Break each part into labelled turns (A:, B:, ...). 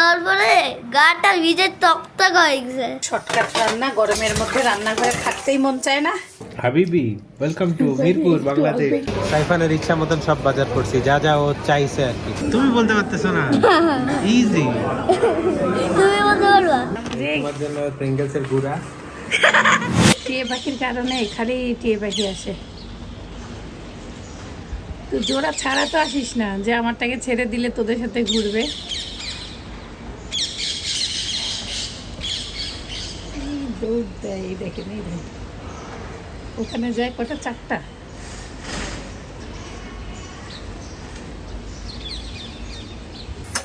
A: তারপরে গাটা ভিজে তক্তক হয়ে গেছে।
B: শর্টকাট রান্না গরমের মধ্যে রান্নাঘরে থাকতেই মন চায় না।
C: হাবিবি ওয়েলকাম টু মিরপুর বাংলাদেশ সাইফানের ইচ্ছা মতন সব বাজার করছি যা যা ও চাইছে আর কি। তুমি বলতে পারতেছো না? ইজি
A: তুমি বলতে পারবা?
C: তোমার জন্য প্রিঙ্গলস এর গুড়া।
B: টিয়ে পাখির কারণে এখানেই টিয়ে পাখি আসে। তুই জোড়া ছাড়া তো আসিস না যে আমারটাকে ছেড়ে দিলে তোদের সাথে ঘুরবে। দৌড় দেয়, এই দেখেন এই দেখেন ওখানে যায় কটা? চারটা।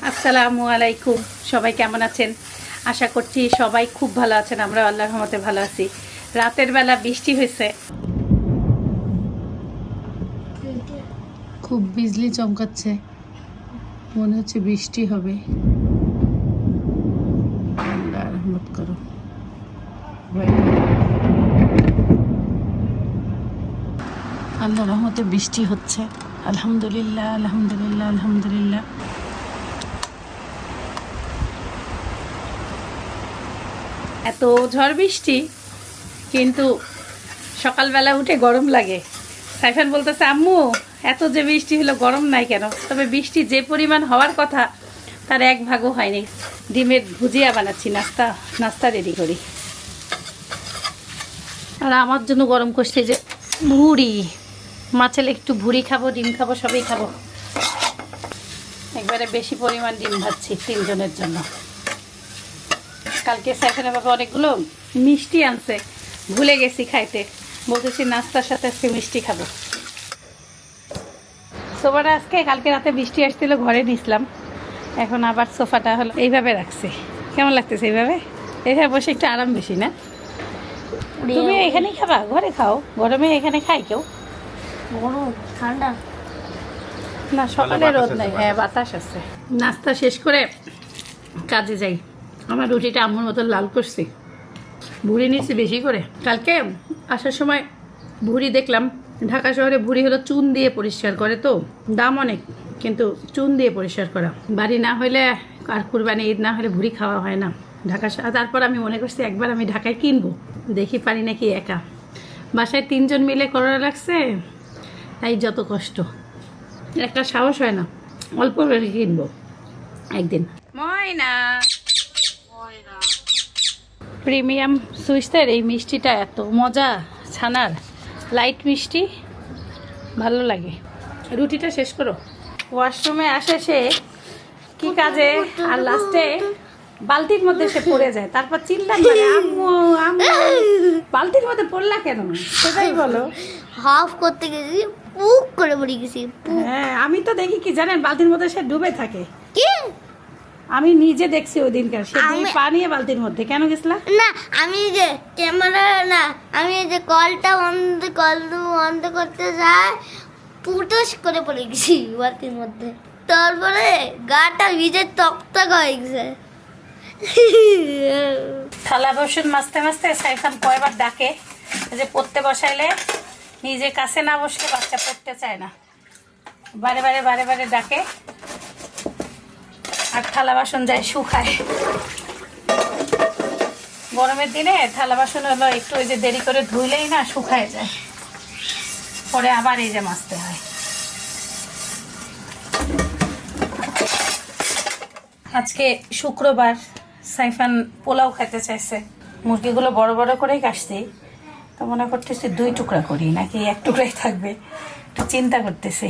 B: আসসালামু আলাইকুম। সবাই কেমন আছেন? আশা করছি সবাই খুব ভালো আছেন। আমরা আল্লাহর রহমতে ভালো আছি। রাতের বেলা বৃষ্টি হয়েছে। খুব বিজলি চমকাচ্ছে। মনে হচ্ছে বৃষ্টি হবে। আল্লাহ রহমত করো। আল্লাহ রহমতে বৃষ্টি হচ্ছে। আলহামদুলিল্লাহ আলহামদুলিল্লাহ আলহামদুলিল্লাহ। এত ঝড় বৃষ্টি, কিন্তু সকালবেলা উঠে গরম লাগে। সাইফান বলতেছে, আম্মু, এত যে বৃষ্টি হলো, গরম নাই কেন? তবে বৃষ্টি যে পরিমাণ হওয়ার কথা, তার এক ভাগও হয়নি। ডিমের ভুজিয়া বানাচ্ছি, নাস্তা নাস্তা রেডি করি। আর আমার জন্য গরম করছে যে ভুড়ি। মাছেলে একটু ভুড়ি খাব, ডিম খাব, সবই খাব। একবারে বেশি পরিমাণ ডিম ভাজছি তিনজনের জন্য। কালকে সাইফানের বাবা অনেকগুলো মিষ্টি আনছে। ভুলে গেছি খাইতে। বলতেছি, নাস্তার সাথে আজকে মিষ্টি খাব। সোফাটা আজকে কালকে রাতে বৃষ্টি আসছিল, ঘরে নিছিলাম। এখন আবার সোফাটা হলো, এইভাবে রাখছি। কেমন লাগতেছে এইভাবে? এইভাবে বসে একটু আরাম বেশি, না? তুমি এখানেই খাবা ঘরে খাও। গরমে এখানে খাই কেউ।
A: গরম ঠান্ডা।
B: না সকালে রোদ নাই। হ্যাঁ বাতাস আছে। নাস্তা শেষ করে কাজে যাই। আমার রুটিটা আম্মুর মতো লাল করছি। ভুড়ি নিচ্ছি বেশি করে। কালকে আসার সময় ভুড়ি দেখলাম। ঢাকা শহরে ভুড়ি হলো চুন দিয়ে পরিষ্কার করে তো। দাম অনেক কিন্তু চুন দিয়ে পরিষ্কার করা। বাড়ি না হলে আর কুরবানি ঈদ না হলে ভুড়ি খাওয়া হয় না। ঢাকা তারপর আমি মনে করছি একবার আমি ঢাকায় কিনবো। দেখি পারি নাকি একা। বাসায় তিনজন মিলে করা লাগছে তাই যত কষ্ট। একটা সাহস হয় না অল্প করে কিনবো একদিন। ময়না। প্রিমিয়াম সুইসের এই মিষ্টিটা এত মজা ছানার। লাইট মিষ্টি ভালো লাগে। রুটিটা শেষ করো। ওয়াশরুমে আসে সে কি কাজে? আর লাস্টে বালতির মধ্যে সে পড়ে যায়। তারপর চিল্লান মারে, আম্মু আম্মু। বালতির মধ্যে পড়লা কেন? সেটাই বলো।
A: হাফ করতে গেছি পুক করে পড়ে গেছি
B: হ্যাঁ আমি তো দেখি কি জানেন বালতির মধ্যে সে ডুবে থাকে।
A: কি?
B: আমি নিজে দেখছি ওই দিনকার সে দুই
A: আমি-
B: পা নিয়ে বালতির মধ্যে। কেন গেছিলা?
A: না আমি যে ক্যামেরা না আমি যে কলটা বন্ধ কল বন্ধ করতে যাই পুটুস করে পড়ে গেছি বালতির মধ্যে। তারপরে গাটা ভিজে তক্তক হয়ে গেছে।
B: থালা বাসন মাজতে মাজতে সাইফান কয়বার ডাকে, যে পড়তে বসাইলে নিজে কাছে না বসলে বাচ্চা পড়তে চায় না। বারে বারে বারে বারে ডাকে আর থালা বাসন যায় শুকায়। গরমের দিনে থালা বাসন হলো একটু ওই যে দেরি করে ধুইলেই না শুকায় যায়। পরে আবার এই যে মাজতে হয়। আজকে শুক্রবার। সাইফান পোলাও খেতে চাইছে। মুরগিগুলো বড় বড় করেই কাটছি। তো মনে করতেছি দুই টুকরা করি, নাকি এক টুকরাই থাকবে? একটু চিন্তা করতেছি।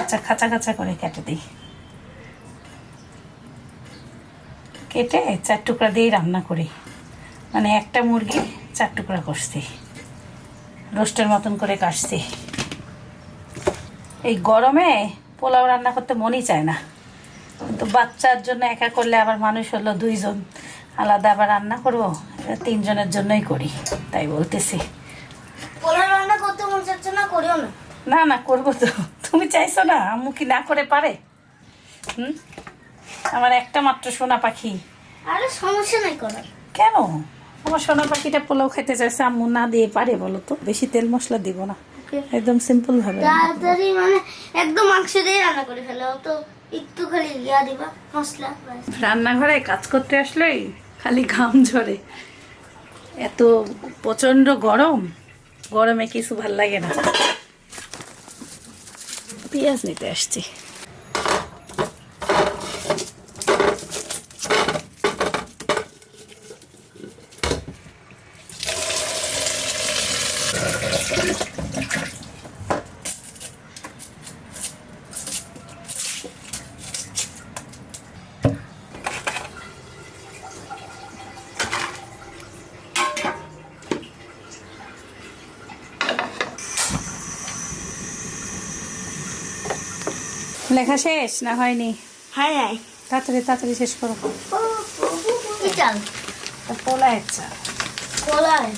B: আচ্ছা খাঁচা খাঁচা করে কেটে দিই। কেটে চার টুকরা দিয়েই রান্না করি। মানে একটা মুরগি চার টুকরা করছি। রোস্টের মতন করে কাটছি। এই গরমে পোলাও রান্না করতে মনই চায় না। কিন্তু বাচ্চার জন্য একা করলে আবার মানুষ হলো দুইজন। আলাদা আবার রান্না করব তিনজনের জন্যই করি তাই বলতেছি।
A: রান্না করতে মন চাচ্ছে না করিও না।
B: না না করব তো। তুমি চাইছো না আম্মু কি না করে পারে? হুম? আমার একটা মাত্র সোনা পাখি।
A: আরে সমস্যা নাই করার।
B: কেন? আমার সোনা পাখিটা পোলাও খেতে চাইছে আম্মু না দিয়ে পারে বলো তো। বেশি তেল মশলা দিব না। একদম সিম্পল ভাবে
A: তাড়াতাড়ি মানে একদম মাংস দিয়ে রান্না করে ফেলে তো। একটু খালি ইয়া দিবা, মশলা
B: রান্নাঘরে কাজ করতে আসলেই খালি ঘাম ঝরে। এত প্রচণ্ড গরম, গরমে কিছু ভালো লাগে না। পেঁয়াজ নিতে আসছি। লেখা শেষ না হয়নি?
A: হাই হাই
B: তাড়াতাড়ি তাড়াতাড়ি শেষ করো।
A: কি চাল
B: পোলা আচ্ছা
A: কলাই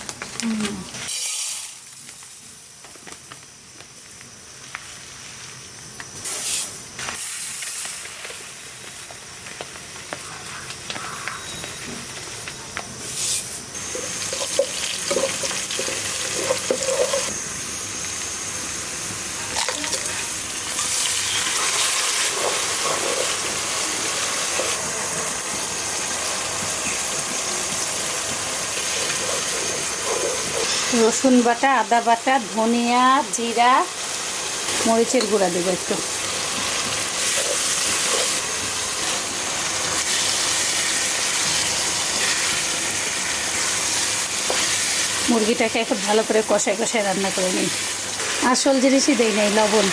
B: রসুন বাটা, আদা বাটা, ধনিয়া, জিরা, মরিচের গুঁড়া দেবো একটু। মুরগিটাকে এখন ভালো করে কষায় কষায় রান্না করে নিই। আসল জিনিসই দেই নাই, লবণ।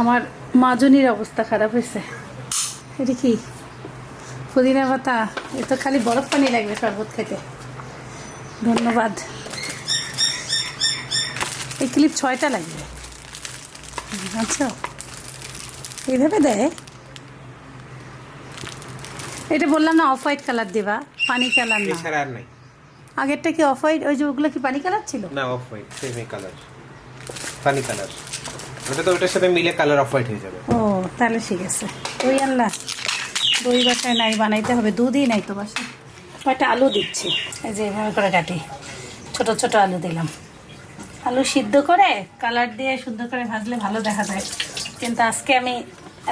B: আমার মাজনির অবস্থা খারাপ হয়েছে। এটা কি? পুদিনা পাতা এ তো খালি বরফ পানি লাগবে শরবত খেতে। ধন্যবাদ। এই ক্লিপ ছয়টা লাগবে। আচ্ছা। এইভাবে দেয়? এটা বললাম না অফ হোয়াইট কালার দেবা পানি কালার না।
C: এছাড়া আর নাই।
B: আগেরটা কি অফ হোয়াইট ওই যে ওগুলো কি পানি কালার ছিল?
C: না অফ হোয়াইট সেম কালার পানি কালার ওটা তো ওটার সাথে মিলে কালার অফ হোয়াইট হয়ে যাবে।
B: ও তাহলে ঠিক আছে। ওই আল্লাহ। দই বাসায় নাই বানাইতে হবে দুধই নাই তো বাসায়। কয়টা আলু দিচ্ছি? এই যে এভাবে করে কাটি। ছোট ছোট আলু দিলাম। আলু সিদ্ধ করে কালার দিয়ে শুদ্ধ করে ভাজলে ভালো দেখা যায়। কিন্তু আজকে আমি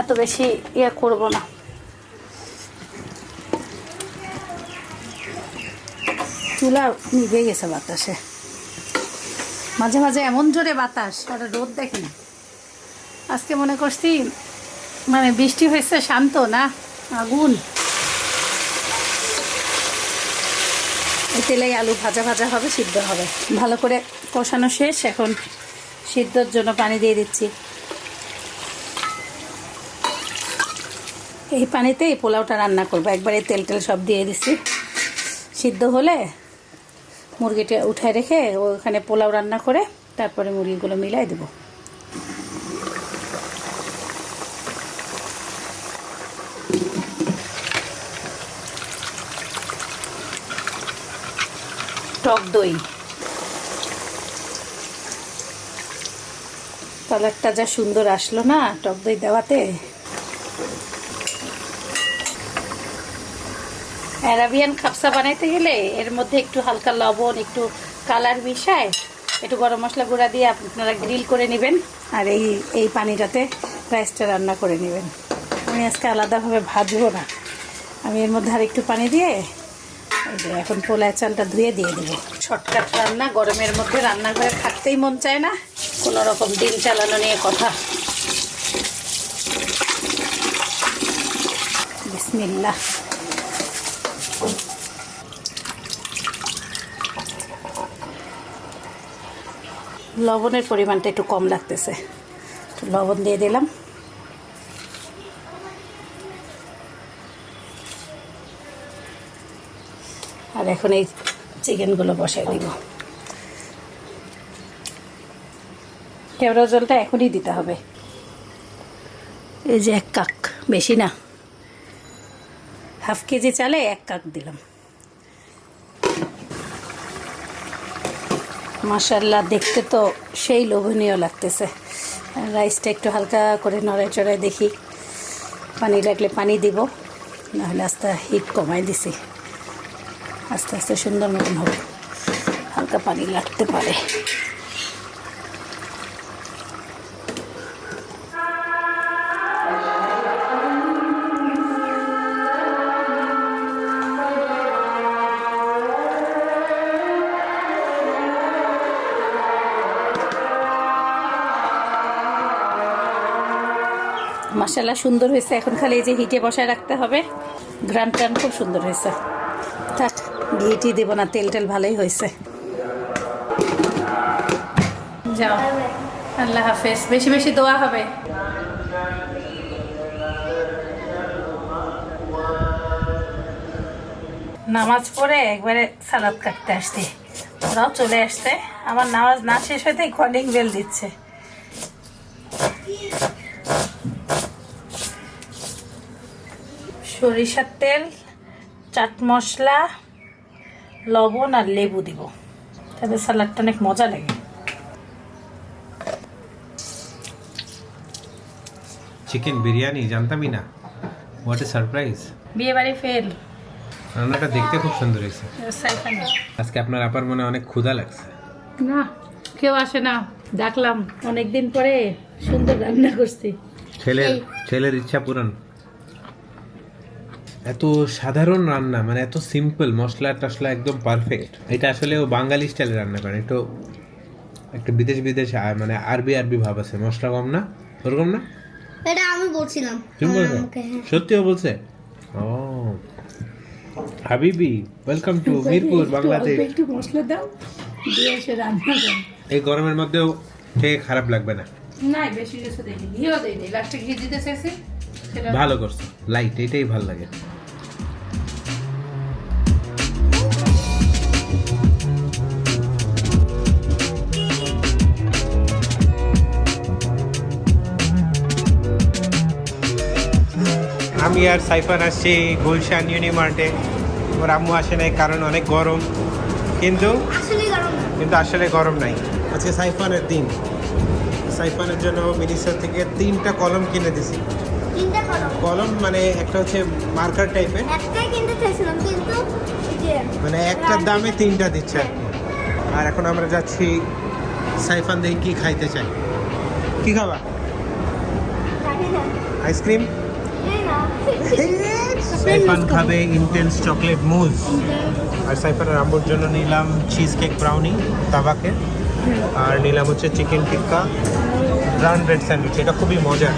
B: এত বেশি ইয়ে করব না। চুলা নিভে গেছে বাতাসে। মাঝে মাঝে এমন জোরে বাতাস ওটা রোদ দেখে না। আজকে মনে করছি মানে বৃষ্টি হয়েছে শান্ত না? আগুন। এই তেলেই আলু ভাজা ভাজা হবে, সিদ্ধ হবে। ভালো করে কষানো শেষ, এখন সিদ্ধর জন্য পানি দিয়ে দিচ্ছি। এই পানিতে এই পোলাওটা রান্না করব। একবারে তেল টেল সব দিয়ে দিচ্ছি সিদ্ধ হলে মুরগিটা উঠায় রেখে ওখানে পোলাও রান্না করে, তারপরে মুরগিগুলো মিলাই দেবো। টক দই। কালারটা যা সুন্দর আসলো না টক দই দেওয়াতে। অ্যারাবিয়ান খাপসা বানাইতে গেলে এর মধ্যে একটু হালকা লবণ, একটু কালার মিশায় একটু গরম মশলা গুঁড়া দিয়ে আপনারা গ্রিল করে নেবেন আর এই এই পানিটাতে রাইসটা রান্না করে নেবেন। আমি আজকে আলাদাভাবে ভাজবো না। আমি এর মধ্যে আর একটু পানি দিয়ে এখন পোলায় চালটা ধুয়ে দিয়ে দেবো। শর্টকাট রান্না, গরমের মধ্যে রান্নাঘরে থাকতেই মন চায় না। কোনো রকম দিন চালানো নিয়ে কথা। বিসমিল্লাহ। লবণের পরিমাণটা একটু কম লাগতেছে। লবণ দিয়ে দিলাম। এখন এই চিকেনগুলো বসাই দিব। কেওড়া জলটা এখনই দিতে হবে। এই যে এক কাক, বেশি না। হাফ কেজি চালে এক কাক দিলাম। মাসাল্লাহ দেখতে তো সেই লোভনীয় লাগতেছে। রাইসটা একটু হালকা করে নড়াই চড়াই দেখি। পানি লাগলে পানি দিব, নাহলে আস্তে হিট কমাই দিছি। আস্তে আস্তে সুন্দর মতন হবে। হালকা পানি লাগতে পারে। মশালা সুন্দর হয়েছে। এখন খালি এই যে হিটে বসায় রাখতে হবে। গ্রাম টান খুব সুন্দর হয়েছে। থাক ঘিটি দেবো না তেল টেল ভালোই হয়েছে। যাও। আল্লাহ হাফেজ। বেশি বেশি দোয়া হবে। নামাজ পড়ে একবারে সালাদ কাটতে আসছি। ওরাও চলে আসছে। আমার নামাজ না শেষ হতেই কলিং বেল দিচ্ছে। সরিষার তেল, চাট মশলা লবণ আর লেবু দিব। তাতে সালাডটা অনেক মজা লাগে।
C: চিকেন বিরিয়ানি জানতামই না। হোয়াট এ সারপ্রাইজ
B: বিয়ে বাড়ি ফেল
C: রান্নাটা দেখতে খুব সুন্দর হয়েছে। আজকে আপনার আপার মনে অনেক ক্ষুধা লাগছে।
B: না কেউ আসে না। ডাকলাম অনেকদিন পরে সুন্দর রান্না করছি।
C: ছেলের ছেলের ইচ্ছা পূরণ। এত সাধারণ রান্না মানে এত সিম্পল মশলা টশলা একদম পারফেক্ট এটা আসলে ও বাঙালি স্টাইলে রান্না করে। একটু একটা বিদেশ বিদেশ মানে আরবি আরবি ভাব আছে। মশলা কম না? ওরকম না?
A: এটা আমি বলছিলাম।
C: তুমি বলছো। সত্যিও বলছে? ও। হাবিবি ওয়েলকাম টু মিরপুর বাংলাদেশ
B: একটু মশলা দাও দিয়ে এসে রান্না করো।
C: এই গরমের মধ্যেও খেয়ে খারাপ লাগবে না।
B: না বেশি কিছু দেয়নি ঘিও দেয়নি। লাস্টে ঘি দিতে চাইছি
C: ভালো করছ। লাইট এটাই ভালো লাগে। আমি আর সাইফান আসছি গুলশান ইউনিমার্টে। ওর আম্মু আসে নাই কারণ অনেক গরম। কিন্তু
A: আসলে গরম
C: কিন্তু আসলে গরম নাই। আজকে সাইফানের দিন। সাইফানের জন্য মিনিস্টার থেকে তিনটা কলম কিনে দিছি।
A: কলম?
C: মানে একটা হচ্ছে মার্কার টাইপের। মানে একটার দামে তিনটা দিচ্ছে আর কি। আর এখন আমরা যাচ্ছি সাইফান দেখি কি খাইতে চাই? কি খাবা? আইসক্রিম? সাইফান খাবে ইন্টেন্স চকলেট মুজ আর সাইফানের আম্বুর জন্য নিলাম চিজ কেক ব্রাউনি তাবাকে। আর নিলাম হচ্ছে chicken tikka brown bread sandwich এটা খুবই মজার।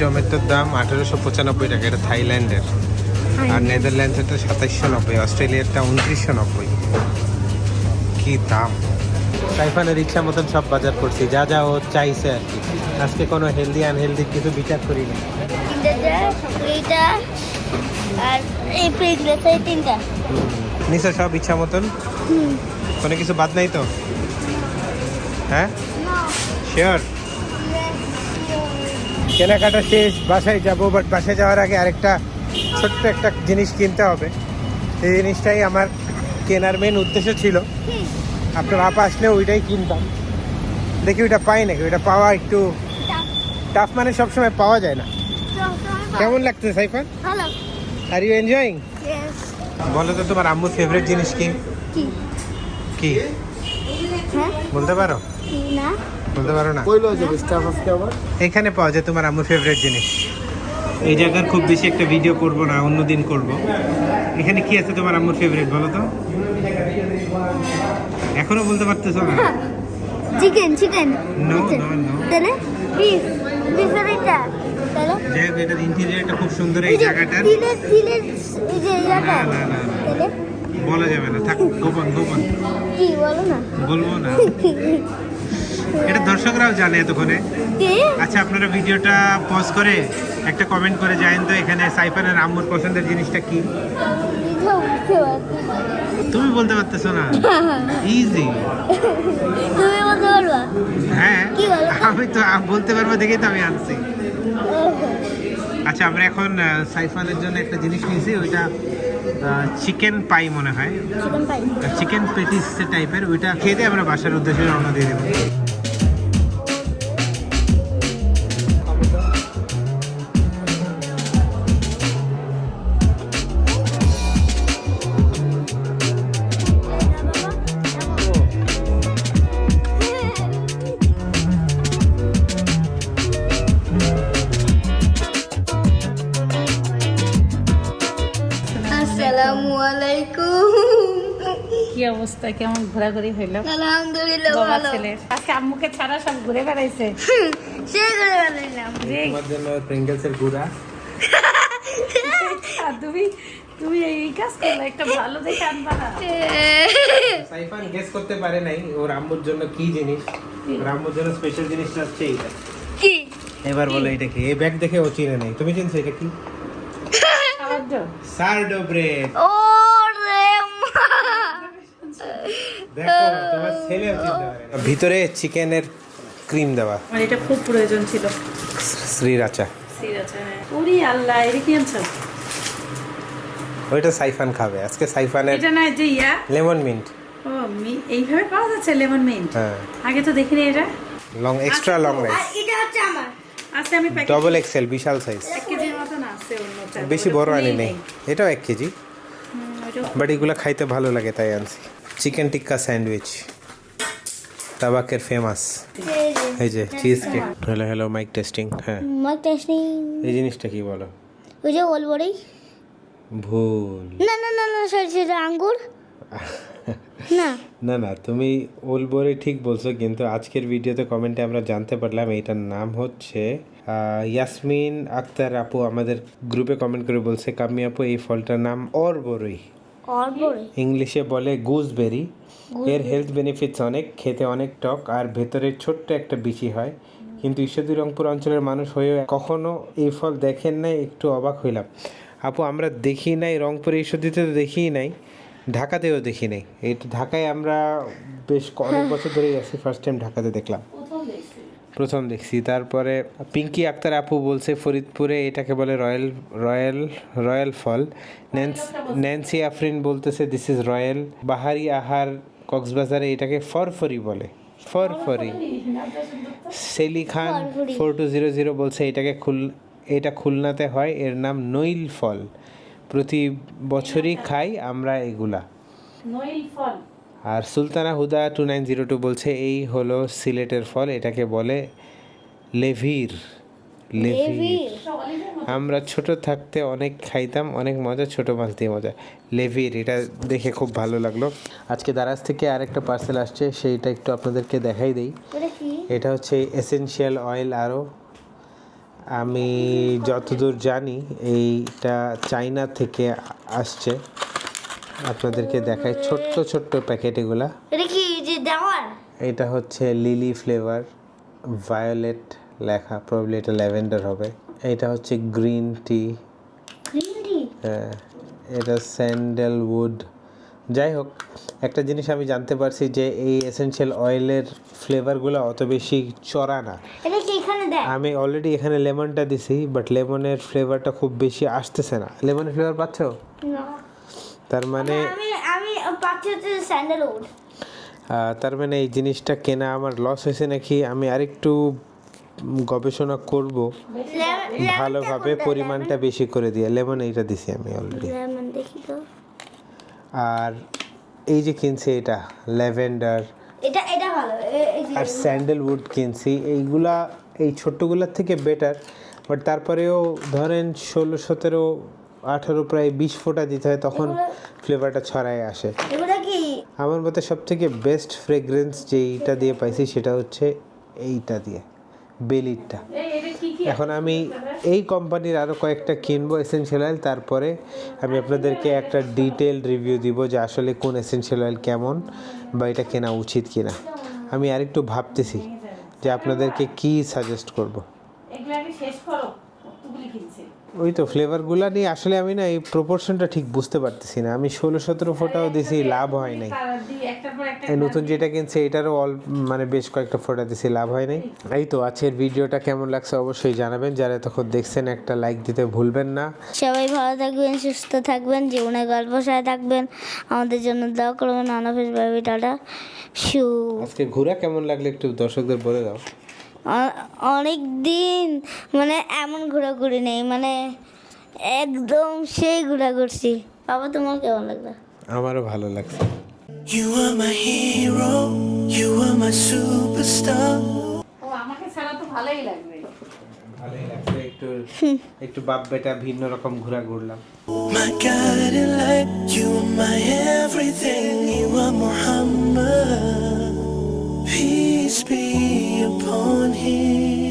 C: টমেটোর দাম আঠেরোশো পঁচানব্বই টাকা। এটা থাইল্যান্ডের। আর নেদারল্যান্ডসেরটা সাতাইশশো নব্বই অস্ট্রেলিয়ারটা উনত্রিশশো নব্বই। কি দাম। সাইফানের ইচ্ছা মতন সব বাজার করছি যা যা ও চাইছে আর কি। আজকে কোনো হেলদি আনহেলদি কিছু বিচার করি না।
A: তিনটা আর এই এই তিনটা।
C: নিশ্চয় সব ইচ্ছা মতন? কোনো কিছু বাদ নাই তো? হ্যাঁ? শিওর কেনাকাটা শেষ বাসায় যাব বাট বাসায় যাওয়ার আগে আরেকটা ছোট্ট একটা জিনিস কিনতে হবে। এই জিনিসটাই আমার কেনার মেন উদ্দেশ্য ছিল। আপনার আপা আসলে ওইটাই কিনতাম। দেখি ওইটা পাই নাকি? ওইটা পাওয়া একটু টাফ মানে সবসময় পাওয়া যায় না। কেমন লাগছে সাইফান আর ইউ এনজয়িং বলো তো তোমার আম্মুর ফেভারিট জিনিস কি?
A: কি?
C: কি?
A: হ্যাঁ?
C: বলতে পারো?
A: না?
C: বলতে পারো না?
D: কইলো যাবে স্টাফ আজকে আবার?
C: এখানে পাওয়া যায় তোমার আম্মুর ফেভারিট জিনিস। এই জায়গার খুব বেশি একটা ভিডিও করব না অন্য দিন করব। এখানে কি আছে তোমার আম্মুর ফেভারিট বলো তো? এখনও বলতে পারতেছো না?
A: Chicken chicken
C: No, no, no.
A: তাহলে বিফ বিফের এটা। তাহলে?
C: যাই হোক এটার ইন্টেরিয়রটা খুব সুন্দর এই জায়গাটার।
A: তিলের তিলের এই যে ইয়াটা
C: না, না, না, না।
A: তাহলে?
C: বলা যাবে না। থাক গোপন গোপন।
A: কি বলো না।
C: বলব না। এটা দর্শকরাও জানে এতক্ষণে। আচ্ছা আপনারা ভিডিওটা পজ করে একটা কমেন্ট করে যায়েন তো এখানে সাইফানের আম্মুর পছন্দের জিনিসটা কি? তুমি বলতে পারতেছো না? ইজি হ্যাঁ আমি তো বলতে পারব দেখেই তো আমি আনছি। আচ্ছা আমরা এখন সাইফানের জন্য একটা জিনিস নিয়েছি ওইটা চিকেন পাই মনে হয়।
A: চিকেন
C: চিকেন পেটিস টাইপের ওইটা খেয়ে দিয়ে আমরা বাসার উদ্দেশ্যে রওনা দিয়ে দেবো।
B: কি অবস্থা? কেমন ঘোরাঘুরি হইল?
A: আলহামদুলিল্লাহ ভালো।
B: ছেলে আজকে আম্মুকে ছাড়া সব ঘুরে বেড়াইছে।
A: সে করে বানাইলাম
B: যে
C: তোমার জন্য প্রিঙ্গলসের
B: আর তুমি তুমি এই কাজ করলে একটা ভালো দেখে আনবা না।
C: সাইফান গেস করতে পারে নাই ওর আম্মুর জন্য কি জিনিস। ওর আম্মুর জন্য স্পেশাল জিনিসটা হচ্ছে এইটা।
A: কি?
C: এবার বলো এটা কি? এই ব্যাগ দেখে ও চিনে নাই। তুমি চিনছো এটা কি? সার্ডো ব্রেড
A: ও
C: ভিতরে চিকেনের ক্রিম দেওয়া।
B: এটা খুব প্রয়োজন ছিল।
C: শ্রীরাচা
B: আছে আল্লাহ এটা কি আনছো?
C: ওইটা সাইফান খাবে। আজকে সাইফানের
B: এটা না যে ইয়া?
C: Lemon mint.
B: ও মি- এইভাবে পাওয়া যাচ্ছে লেমন মিন্ট?
C: হ্যাঁ।
B: আগে তো দেখিনি এটা।
C: লং এক্সট্রা লং রাইস
A: এটা হচ্ছে আমার।
B: আছে আমি
C: ডবল এক্সেল বিশাল সাইজ
B: এক কেজির মতন আছে অন্যটা
C: বেশি বড় আনি নেই। এটাও এক কেজি। বাট এগুলো খাইতে ভালো লাগে তাই আনছি। চিকেন টিক্কা স্যান্ডউইচ তাবাকের ফেমাস এই যে cheesecake hello hello mike testing হ্যাঁ।
A: মাইক টেস্টিং
C: এই জিনিসটা কি বলো?
A: ওই যে ওলবড়ি
C: ভুল।
A: না না না না সরি সেটা আঙ্গুর। না।
C: না না তুমি ওলবরে ঠিক বলছো কিন্তু আজকের ভিডিওতে কমেন্টে আমরা জানতে পারলাম এটার নাম হচ্ছে ইয়াসমিন আক্তার আপু আমাদের গ্রুপে কমেন্ট করে বলছে কামি আপু এই ফলটার নাম অরবরই ইংলিশে বলে গুজবেরি। এর হেলথ বেনিফিটস অনেক খেতে অনেক টক আর ভেতরে ছোট্ট একটা বিচি হয়। কিন্তু ঈশ্বরদী রংপুর অঞ্চলের মানুষ হয়েও কখনো এই ফল দেখেন নাই একটু অবাক হইলাম। আপু আমরা দেখি নাই রংপুরে ঈশ্বরদীতে তো দেখিই নাই ঢাকাতেও দেখি নাই। এই ঢাকায় আমরা বেশ অনেক বছর ধরেই আছি ফার্স্ট টাইম ঢাকাতে দেখলাম। প্রথম দেখছি। তারপরে পিঙ্কি আক্তার আপু বলছে ফরিদপুরে এটাকে বলে রয়্যাল রয়্যাল রয়্যাল ফল। ন্যান্স- ন্যান্সি আফরিন বলতেছে দিস ইজ রয়্যাল বাহারি আহার কক্সবাজারে এটাকে ফরফরি বলে ফরফরি। Shelly Khan four two zero zero বলছে এটাকে খুল এটা খুলনাতে হয় এর নাম নইল ফল। প্রতি বছরই খাই আমরা এগুলা।
B: নইল ফল।
C: আর Sultana Huda two nine zero two বলছে এই হলো সিলেটের ফল এটাকে বলে লেভির লেভির। আমরা ছোট থাকতে অনেক খাইতাম অনেক মজা ছোট মাছ দিয়ে মজা। লেভির এটা দেখে খুব ভালো লাগল। আজকে দারাজ থেকে আরেকটা পার্সেল আসছে সেইটা একটু আপনাদেরকে দেখাই দেই। এটা হচ্ছে এসেনশিয়াল অয়েল আরও আমি যতদূর জানি এইটা চাইনা থেকে আসছে। আপনাদেরকে দেখাই ছোট্ট ছোট্ট প্যাকেট এগুলা।
A: এটা কি যে দেওয়ার?
C: এটা হচ্ছে লিলি ফ্লেভার ভায়োলেট লেখা প্রবলি এটা ল্যাভেন্ডার হবে। এটা হচ্ছে গ্রিন টি। হ্যাঁ এটা স্যান্ডেলউড। যাই হোক একটা জিনিস আমি জানতে পারছি যে এই এসেনশিয়াল অয়েলের ফ্লেভারগুলো অত বেশি চড়া না। আমি অলরেডি এখানে লেমনটা দিছি বাট লেমনের ফ্লেভারটা খুব বেশি আসতেছে না। লেমনের ফ্লেভার পাচ্ছ?
A: না।
C: তার মানে
A: আমি আমি পাচ্ছি হচ্ছে স্যান্ডেলউড
C: তার মানে এই জিনিসটা কেনা আমার লস হয়েছে নাকি? আমি আরেকটু গবেষণা করব। ভালোভাবে পরিমাণটা বেশি করে দিয়ে। লেমন এইটা দিছি আমি অলরেডি আর এই যে কিনছি এটা ল্যাভেন্ডার।
A: এটা এটা ভালো। এই যে
C: আর স্যান্ডেলউড কিনছি। এইগুলা এই ছোট্টগুলোর থেকে বেটার বাট তারপরেও ধরেন ষোলো সতেরো আঠারো প্রায় বিশ ফোঁটা দিতে হয় তখন ফ্লেভারটা ছড়ায় আসে। আমার মতে সব থেকে বেস্ট ফ্রেগরেন্স যেইটা দিয়ে পাইছি সেটা হচ্ছে এইটা দিয়ে বেলিটটা
B: এই এটা কি কি
C: এখন আমি এই কোম্পানির আরও কয়েকটা কিনবো এসেনশিয়াল অয়েল তারপরে আমি আপনাদেরকে একটা ডিটেল রিভিউ দিব যে আসলে কোন এসেনশিয়াল অয়েল কেমন বা এটা কেনা উচিত কিনা। আমি আরেকটু ভাবতেছি যে আপনাদেরকে কি সাজেস্ট করব।
B: এগুলো আগে শেষ করো কতগুলি কিনছে
C: ওই তো ফ্লেভারগুলো নিয়ে আসলে আমি না এই প্রপোর্শনটা ঠিক বুঝতে পারতেছি না। আমি ষোলো সতেরো ফোটাও দিছি লাভ হয় নাই। এই নতুন যেটা কিনছে এটারও অল মানে বেশ কয়েকটা ফোটা দিছি লাভ হয় নাই। এই তো আজকের ভিডিওটা কেমন লাগছে অবশ্যই জানাবেন। যারা তখন দেখছেন একটা লাইক দিতে ভুলবেন না।
A: সবাই ভালো থাকবেন সুস্থ থাকবেন জীবনে গল্প সাথে থাকবেন। আমাদের জন্য দোয়া করবেন অনফিস বাবি টাটা। শু
C: আজকে ঘোরা কেমন লাগল একটু দর্শকদের বলে দাও।
A: অনেক দিন মানে এমন ঘোরাঘুরি নেই মানে একদম সেই ঘোরা ঘুরছি বাবা তোমার কেমন লাগল?
C: আমারও ভালো লাগছে।
D: You are my hero, you are my superstar.
B: ও আমাকে ছাড়া তো ভালোই লাগবে।
C: ভালোই লাগছে একটু একটু বাপ বেটা ভিন্ন রকম ঘোরা ঘুরলাম
D: My guiding light, you are my everything, you are Muhammad. peace be upon him.